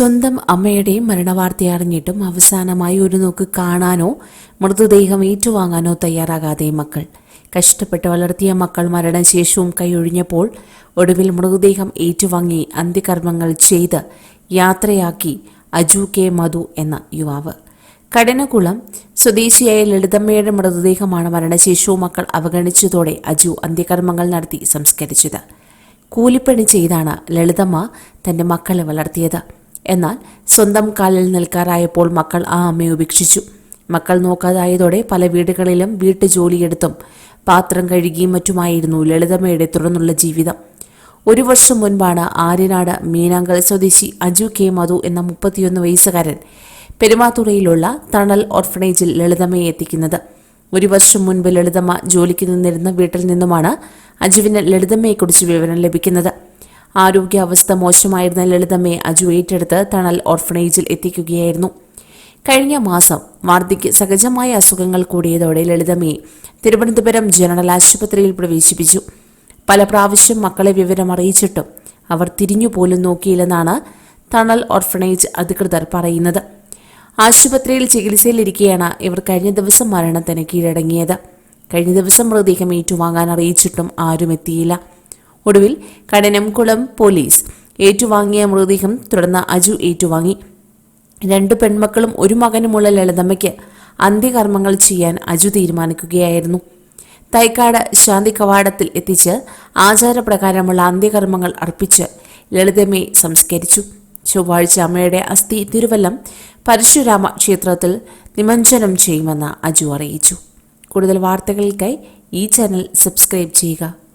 സ്വന്തം അമ്മയുടെ മരണവാർത്ത അറിഞ്ഞിട്ടും അവസാനമായി ഒരു നോക്ക് കാണാനോ മൃതദേഹം ഏറ്റുവാങ്ങാനോ തയ്യാറാകാതെ മക്കൾ. കഷ്ടപ്പെട്ട് വളർത്തിയ മക്കൾ മരണശേഷവും കൈയൊഴിഞ്ഞപ്പോൾ ഒടുവിൽ മൃതദേഹം ഏറ്റുവാങ്ങി അന്ത്യകർമ്മങ്ങൾ ചെയ്ത് യാത്രയാക്കി അജു കെ മധു എന്ന യുവാവ്. കടനകുളം സ്വദേശിയായ ലളിതമ്മയുടെ മൃതദേഹമാണ് മരണശേഷവും മക്കൾ അവഗണിച്ചതോടെ അജു അന്ത്യകർമ്മങ്ങൾ നടത്തി സംസ്കരിച്ചത്. കൂലിപ്പണി ചെയ്താണ് ലളിതമ്മ തന്റെ മക്കളെ വളർത്തിയത്. എന്നാൽ സ്വന്തം കാലിൽ നിൽക്കാറായപ്പോൾ മക്കൾ ആ അമ്മയെ ഉപേക്ഷിച്ചു. മക്കൾ നോക്കാതായതോടെ പല വീടുകളിലും വീട്ടുജോലിയെടുത്തും പാത്രം കഴുകിയും മറ്റുമായിരുന്നു ലളിതമ്മയുടെ തുടർന്നുള്ള ജീവിതം. ഒരു വർഷം മുൻപാണ് ആര്യനാട് മീനാങ്കൽ സ്വദേശി അജു കെ മധു എന്ന മുപ്പത്തിയൊന്ന് വയസ്സുകാരൻ പെരുമാതുറയിലുള്ള തണൽ ഓർഫനേജിൽ ലളിതമ്മയെ എത്തിക്കുന്നത്. ഒരു വർഷം മുൻപ് ലളിതമ്മ ജോലിക്ക് നിന്നിരുന്ന വീട്ടിൽ നിന്നുമാണ് അജുവിന് ലളിതമ്മയെക്കുറിച്ച് വിവരം ലഭിക്കുന്നത്. ആരോഗ്യാവസ്ഥ മോശമായിരുന്ന ലളിതമ്മയെ അജു ഏറ്റെടുത്ത് തണൽ ഓർഫനേജിൽ എത്തിക്കുകയായിരുന്നു. കഴിഞ്ഞ മാസം വാർദ്ധക്യ സഹജമായ അസുഖങ്ങൾ കൂടിയതോടെ ലളിതമ്മയെ തിരുവനന്തപുരം ജനറൽ ആശുപത്രിയിൽ പ്രവേശിപ്പിച്ചു. പല പ്രാവശ്യം മക്കളെ വിവരം അറിയിച്ചിട്ടും അവർ തിരിഞ്ഞുപോലും നോക്കിയില്ലെന്നാണ് തണൽ ഓർഫനേജ് അധികൃതർ പറയുന്നത്. ആശുപത്രിയിൽ ചികിത്സയിലിരിക്കെയാണ് ഇവർ കഴിഞ്ഞ ദിവസം മരണത്തിന് കീഴടങ്ങിയത്. കഴിഞ്ഞ ദിവസം മൃതദേഹം ഏറ്റുവാങ്ങാൻ അറിയിച്ചിട്ടും ആരും എത്തിയില്ല ഒടുവിൽ കടനംകുളം പോലീസ് ഏറ്റുവാങ്ങിയ മൃതദേഹം തുടർന്ന് അജു ഏറ്റുവാങ്ങി. രണ്ടു പെൺമക്കളും ഒരു മകനുമുള്ള ലളിതമ്മയ്ക്ക് അന്ത്യകർമ്മങ്ങൾ ചെയ്യാൻ അജു തീരുമാനിക്കുകയായിരുന്നു. തൈക്കാട് ശാന്തി കവാടത്തിൽ എത്തിച്ച് ആചാരപ്രകാരമുള്ള അന്ത്യകർമ്മങ്ങൾ അർപ്പിച്ച് ലളിതമ്മയെ സംസ്കരിച്ചു. ചൊവ്വാഴ്ച അമ്മയുടെ അസ്ഥി തിരുവല്ലം പരശുരാമ ക്ഷേത്രത്തിൽ നിമഞ്ജനം ചെയ്യുമെന്ന് അജു അറിയിച്ചു. കൂടുതൽ വാർത്തകൾക്കായി ഈ ചാനൽ സബ്സ്ക്രൈബ് ചെയ്യുക.